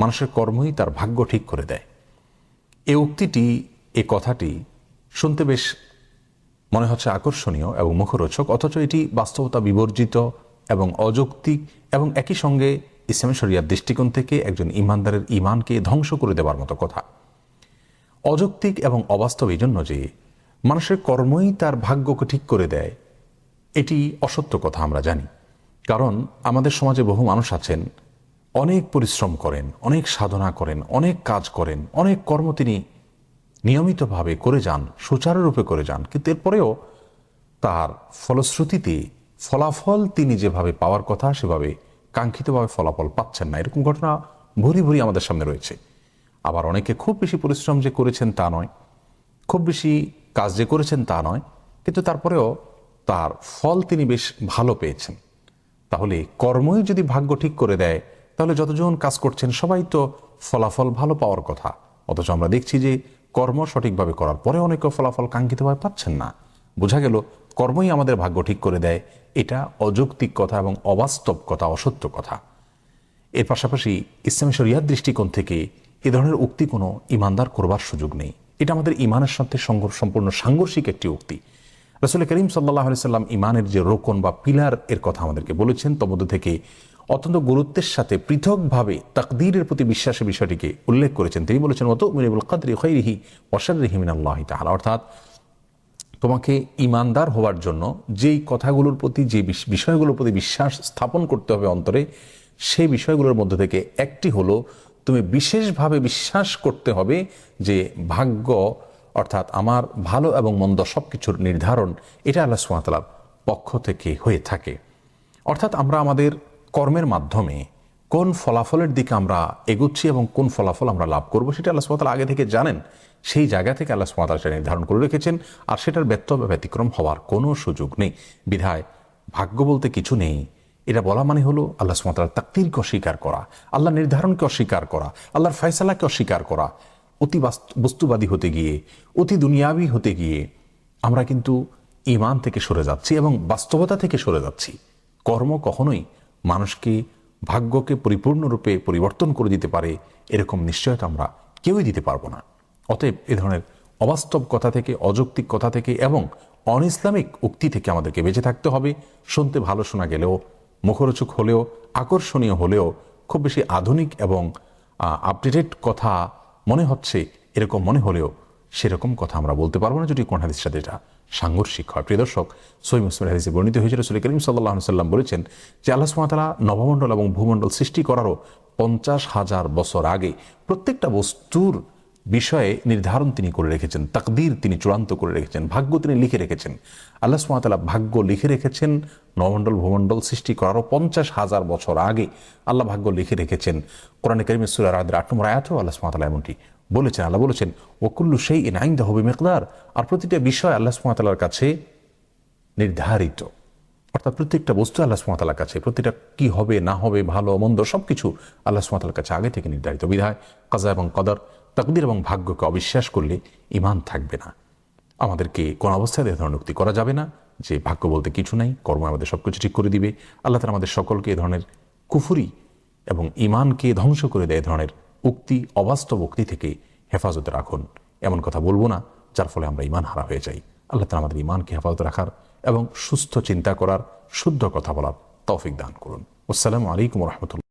মানুষের কর্মই তার ভাগ্য ঠিক করে দেয়। এই উক্তিটি, এ কথাটি শুনতে বেশ মনে হচ্ছে আকর্ষণীয় এবং মুখরোচক, অথচ এটি বাস্তবতা বিবর্জিত এবং অযৌক্তিক এবং একই সঙ্গে ইসলামী শরিয়ার দৃষ্টিকোণ থেকে একজন ইমানদারের ইমানকে ধ্বংস করে দেওয়ার মতো কথা। অযৌক্তিক এবং অবাস্তব এই জন্য যে মানুষের কর্মই তার ভাগ্যকে ঠিক করে দেয়, এটি অসত্য কথা আমরা জানি। কারণ আমাদের সমাজে বহু মানুষ আছেন অনেক পরিশ্রম করেন, অনেক সাধনা করেন, অনেক কাজ করেন, অনেক কর্ম তিনি নিয়মিতভাবে করে যান, সুচারুরূপে করে যান। কিন্তু এরপরেও তার ফলশ্রুতিতে ফলাফল তিনি যেভাবে পাওয়ার কথা, সেভাবে কাঙ্ক্ষিতভাবে ফলাফল পাচ্ছেন না। এরকম ঘটনা ভরি ভরি আমাদের সামনে রয়েছে। আবার অনেকে খুব বেশি পরিশ্রম যে করেছেন তা নয়, খুব বেশি কাজ যে করেছেন তা নয়, কিন্তু তারপরেও তার ফল তিনি বেশ ভালো পেয়েছেন। তাহলে কর্মই যদি ভাগ্য ঠিক করে দেয় তাহলে যতজন কাজ করছেন, সবাই তো ফলাফল ভালো পাওয়ার কথা। অথচ আমরা দেখছি যে কর্ম সঠিকভাবে করার পরে অনেকে ফলাফল কাঙ্ক্ষিতভাবে পাচ্ছেন না। বোঝা গেল, কর্মই আমাদের ভাগ্য ঠিক করে দেয়। এটা অযৌক্তিক কথা এবং অবাস্তব কথা, অসত্য কথা। এর পাশাপাশি ইসলামী শরিয়ার দৃষ্টিকোণ থেকে এ ধরনের উক্তি কোনো ইমানদার করবার সুযোগ নেই। এটা আমাদের ইমানের সাথে সম্পূর্ণ সাংঘর্ষিক একটি উক্তি। রসুল করিম সাল্লাহ সাল্লাম ইমানের যে রোকন বা পিলার এর কথা আমাদেরকে বলেছেন তমধ্য থেকে অত্যন্ত গুরুত্বের সাথে পৃথকভাবে তাকদীরের প্রতি বিশ্বাসের বিষয়টিকে উল্লেখ করেছেন। তিনি বলেছেন মতো মিনিবুল কাদরি খৈরিহি ওয়াসারিহিমিন আল্লাহ তাহলা অর্থাৎ তোমাকে ইমানদার হওয়ার জন্য যেই কথাগুলোর প্রতি, যে বিষয়গুলোর প্রতি বিশ্বাস স্থাপন করতে হবে অন্তরে, সেই বিষয়গুলোর মধ্যে থেকে একটি হলো তুমি বিশেষভাবে বিশ্বাস করতে হবে যে ভাগ্য, অর্থাৎ আমার ভালো এবং মন্দ সব কিছুর নির্ধারণ, এটা আল্লাহ সুমাতালার পক্ষ থেকে হয়ে থাকে। অর্থাৎ আমরা আমাদের কর্মের মাধ্যমে কোন ফলাফলের দিকে আমরা এগুচ্ছি এবং কোন ফলাফল আমরা লাভ করব, সেটা আল্লাহ সুমাতাল আগে থেকে জানেন। সেই জায়গা থেকে আল্লাহ সুমাতাল সেটা নির্ধারণ করে রেখেছেন, আর সেটার ব্যর্থ বা ব্যতিক্রম হওয়ার কোনো সুযোগ নেই। বিধায় ভাগ্য বলতে কিছু নেই। এটা বলা মানে হলো আল্লাহ সুমাতার তাকতিরকে অস্বীকার করা আল্লাহ নির্ধারণকে অস্বীকার করা, আল্লাহর ফয়সালাকে অস্বীকার করা। অতি বাস্ত- বস্তুবাদী হতে গিয়ে, অতি দুনিয়াবি হতে গিয়ে আমরা কিন্তু ইমান থেকে সরে যাচ্ছি এবং বাস্তবতা থেকে সরে যাচ্ছি। কর্ম কখনোই মানুষকে ভাগ্যকে পরিপূর্ণরূপে পরিবর্তন করে দিতে পারে? এরকম নিশ্চয়তা আমরা কেউই দিতে পারব না। অতএব এ ধরনের অবাস্তব কথা থেকে, অযৌক্তিক কথা থেকে এবং অন ইসলামিক উক্তি থেকে আমাদেরকে বেঁচে থাকতে হবে। শুনতে ভালো শোনা গেলেও, মুখরোচক হলেও, আকর্ষণীয় হলেও, খুব বেশি আধুনিক এবং আপডেটেড কথা মনে হচ্ছে, এরকম মনে হলেও সেরকম কথা আমরা বলতে পারব না, যদি কোন হাদিসের সাথে এটা সাংঘর্ষিক হয়। প্রিয় দর্শক সৈম মুসলিম হাদিসে বর্ণিত হয়েছিল, রসুল করিম সাল্লাহ সাল্লাম বলেছেন যে, আল্লাহ সুমাতালা নবমণ্ডল এবং ভূমণ্ডল সৃষ্টি করারও পঞ্চাশ হাজার বছর আগে প্রত্যেকটা বস্তুর বিষয়ে নির্ধারণ তিনি করে রেখেছেন, তাকদীর তিনি চূড়ান্ত করে রেখেছেন, ভাগ্য তিনি লিখে রেখেছেন। আল্লাহ সুমাতালা ভাগ্য লিখে রেখেছেন, নবমণ্ডল, ভূমণ্ডল সৃষ্টি করারও পঞ্চাশ হাজার বছর আগে আল্লাহ ভাগ্য লিখে রেখেছেন। কোরআন করিম সুরার আদের আট নম্বর আয়াতেও আল্লাহ সুমাতালা এমনটি বলেছেন, আল্লাহ বলেছেন ওকুল্লু সেই ইন আইন্দা হবে মেকদার আর প্রতিটা বিষয় আল্লাহ সুমাতালার কাছে নির্ধারিত। অর্থাৎ প্রত্যেকটা বস্তু আল্লাহ সুমাতালার কাছে প্রতিটা কি হবে, না হবে, ভালো, মন্দ সব কিছু আল্লাহ সুমাতালার কাছে আগে থেকে নির্ধারিত। বিধায় কাজা এবং কদর, তাকদির এবং ভাগ্যকে অবিশ্বাস করলে ইমান থাকবে না। আমাদেরকে কোন অবস্থায় এ ধরনের উক্তি করা যাবে না, যে ভাগ্য বলতে কিছু নাই, কর্ম আমাদের সব কিছু ঠিক করে দিবে। আল্লাহ তালা আমাদের সকলকে এ ধরনের কুফুরি এবং ইমানকে ধ্বংস করে দেয় এ ধরনের উক্তি, অবাস্তব উক্তি থেকে হেফাজতে রাখুন। এমন কথা বলব না, যার ফলে আমরা ইমান হারা হয়ে যাই। আল্লাহ তালা আমাদের ইমানকে হেফাজত রাখার এবং সুস্থ চিন্তা করার, শুদ্ধ কথা বলার তৌফিক দান করুন। আসসালামু আলাইকুম রহমতুল্লাহ।